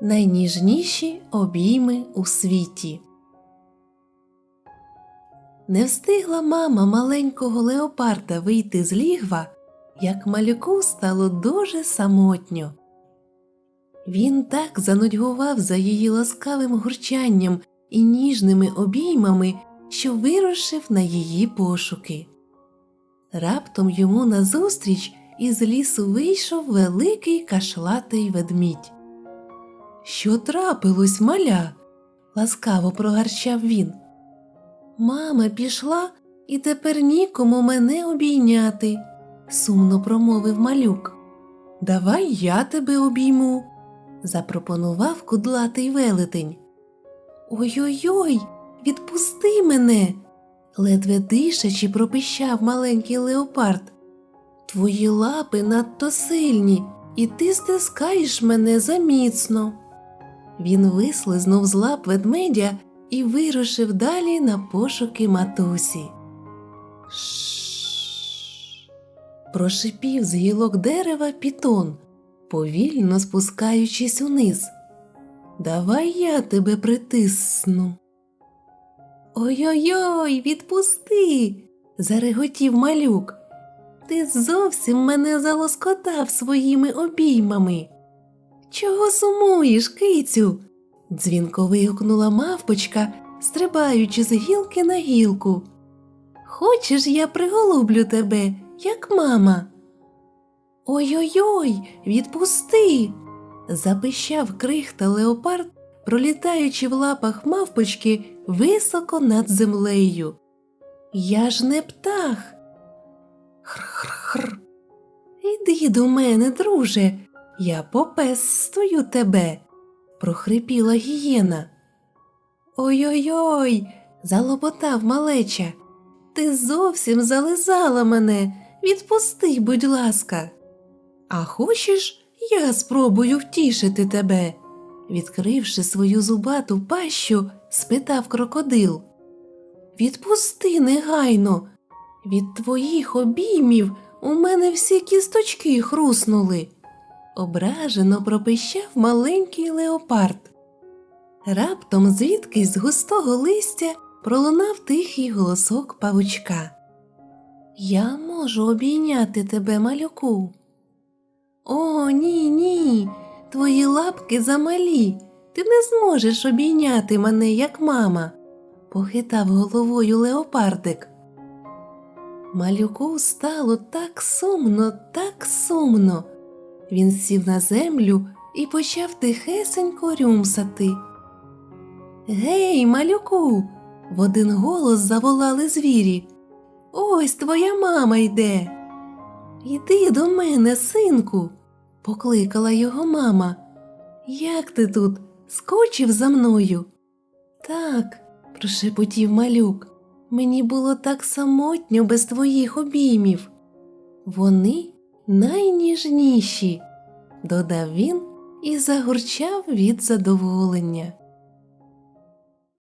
Найніжніші обійми у світі. Не встигла мама маленького леопарда вийти з лігва, як малюку стало дуже самотньо. Він так занудьгував за її ласкавим гурчанням і ніжними обіймами, що вирушив на її пошуки. Раптом йому назустріч із лісу вийшов великий кашлатий ведмідь. Що трапилось, маля? ласкаво прогарчав він. Мама пішла і тепер нікому мене обійняти, сумно промовив малюк. Давай я тебе обійму, запропонував кудлатий велетень. Ой-ой-ой, відпусти мене, ледве дишачи пропищав маленький леопард. Твої лапи надто сильні, і ти стискаєш мене заміцно. Він вислизнув з лап ведмедя і вирушив далі на пошуки матусі. Шш. Прошипів з гілок дерева пітон, повільно спускаючись униз. Давай я тебе притисну. Ой-ой-ой, відпусти. зареготів малюк. Ти зовсім мене залоскотав своїми обіймами. Чого сумуєш, кицю? дзвінко вигукнула мавпочка, стрибаючи з гілки на гілку. Хочеш, я приголублю тебе, як мама? Ой-ой-ой, відпусти. запищав крихта леопард, пролітаючи в лапах мавпочки високо над землею. Я ж не птах. Хр-хр-хр. Іди до мене, друже, я попестую тебе, прохрипіла гієна. Ой-ой-ой, залопотав малеча. Ти зовсім зализала мене. Відпусти, будь ласка. А хочеш, я спробую втішити тебе? відкривши свою зубату пащу, спитав крокодил. Відпусти негайно. Від твоїх обіймів у мене всі кісточки хруснули. Ображено пропищав маленький леопард. Раптом звідкись з густого листя пролунав тихий голосок павучка. Я можу обійняти тебе, малюку. О, ні, ні, твої лапки замалі. Ти не зможеш обійняти мене, як мама, похитав головою леопардик. Малюку стало так сумно, так сумно. Він сів на землю і почав тихесенько рюмсати. Гей, малюку, в один голос заволали звірі. Ось твоя мама йде. Йди до мене, синку, покликала його мама. Як ти тут? Скочив за мною? Так, прошепотів малюк. Мені було так самотньо без твоїх обіймів. Вони найніжніші, додав він і загурчав від задоволення.